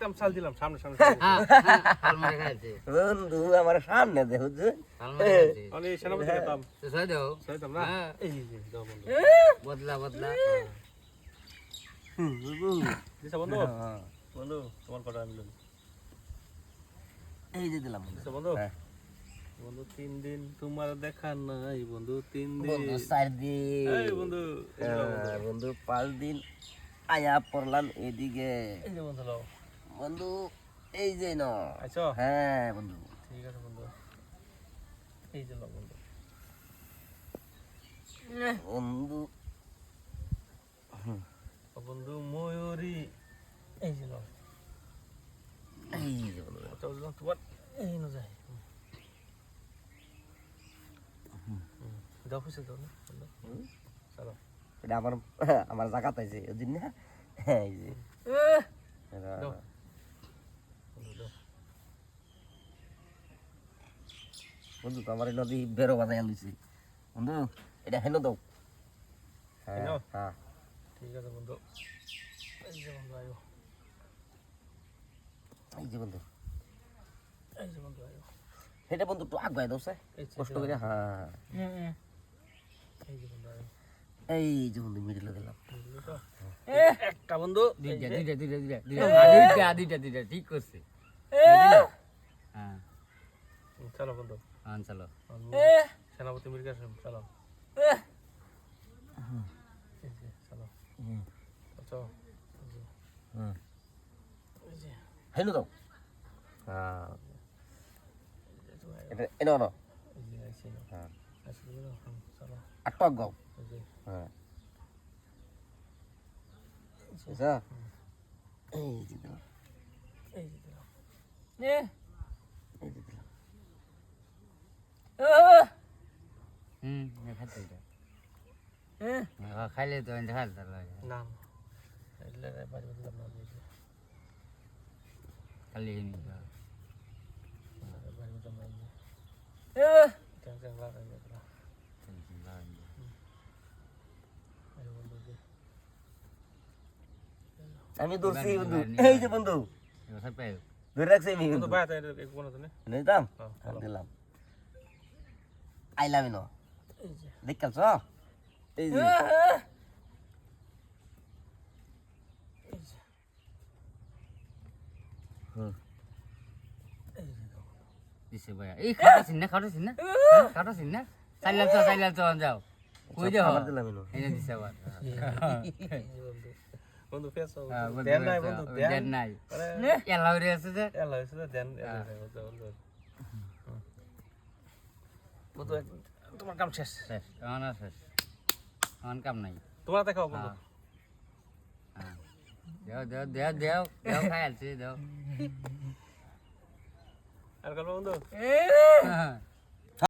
একদম চাল দিলাম সামনে সামনে হ্যাঁ হ্যাঁ বন্ধু আমার সামনে দে বুঝছ আমি সেনাপতি খেতাম তো ছয় দাও। না? হ্যাঁ। এই যে দাও বন্ধু। বদলা বদলা। দিছা বন্ধু? হ্যাঁ। বন্ধু তোমার কটা আমি লই। এই যে দিলাম দিছা বন্ধু? হ্যাঁ। বন্ধু তিন দিন তোমার দেখা নাই বন্ধু তিন দিন। বন্ধু চার দিন। বন্ধু হ্যাঁ, পাঁচ দিন আয়া পড়লাম এদিকে। এই যে বন্ধু বন্ধু এই যে ন আইছো? হ্যাঁ বন্ধু। ঠিক আছে বন্ধু। এই যে বন্ধু। বন্ধু বন্ধু ময়ূরী। এই যে এই যে বন্ধু। তোমার এই না যায়। দাও খুশি দাও না? চলো। এটা আমার আমার জায়গা পাইছে ওই দিন না হ্যাঁ, এই যে। দাও। বন্ধু দাও বন্ধু তো আমার এই নদী বেরো বাজাই আলুছি বন্ধু এটা হেন দাও। হ্যাঁ হ্যাঁ। ঠিক আছে বন্ধু। এই যে বন্ধু আয়ো। এই যে বন্ধু। এই যে বন্ধু আয়ো। এটা বন্ধু একটু দাও সে কষ্ট করে হ্যাঁ। এই যে বন্ধু আয়ো। এই যে বন্ধু মিডিলে দিলাম তো? একটা বন্ধু দুইটা দুইটা দুইটা দুইটা। দুইটা দুইটা ঠিক করছে। হ্যাঁ চলো বন্ধু। হ্যাঁ চলো। সেনাপতি মির্গা সাহেব, চলো। এই যে, চলো। হুম। আচ্ছা হুম। এই যে। হেন দাও। হ্যাঁ এই যে তুমি আয়ো। এটা এটা না এই যে আইসি না হ্যাঁ। আইসি তুমি না হুম, চলো আর টক গাও এই যে। হ্যাঁ। বুঝছ এই যে। দিলাম এই যে। দিলাম এই যে দিলাম হুম খাইতে এটা হ্যাঁ খাইলে তো আমি খাইলে তার লাগে না এলে বাড়ি বাড়ি দিলাম না এই যে খালি হিনি বাড়ি বাড়ি দিলাম না এই যে চ্যাং চ্যাং লাগাই দিলাম আয়ো বন্ধু এই যে আমি ধরছি বন্ধু এই যে বন্ধু এবার পাই ধরে রাখছি আমি বন্ধু বন্ধু বাইরে তাই এক কোন আছে না নিতাম হ্যাঁ, হ্যাঁ, দিলাম আইলাম ইনো এই যে দেখালছ এই যে এই এই। দিছে ভাই এই খাটা সিন না খাটা সিন না হ্যাঁ, খাটা সিন না চাইলাল তো চাইলাল তো যাও কই যাও আবার দিলাম এনে দিছে আবার এই বন্ধু ফেস হ্যাঁ, দেন নাই আছে, বন্ধু দেন নাই আরে এলা হইরে আছে যে এলা হইছে তো দেন বন্ধু তোমার কাম শেষ? শেষ আমার আর শেষ। আমার কাম নাই। তোমার দেখাও বন্ধু? হ্যাঁ। হ্যাঁ। দেও দেও দেও দেও দেও খাই আলছি দেও। আর গল্প বন্ধু? হ্যাঁ।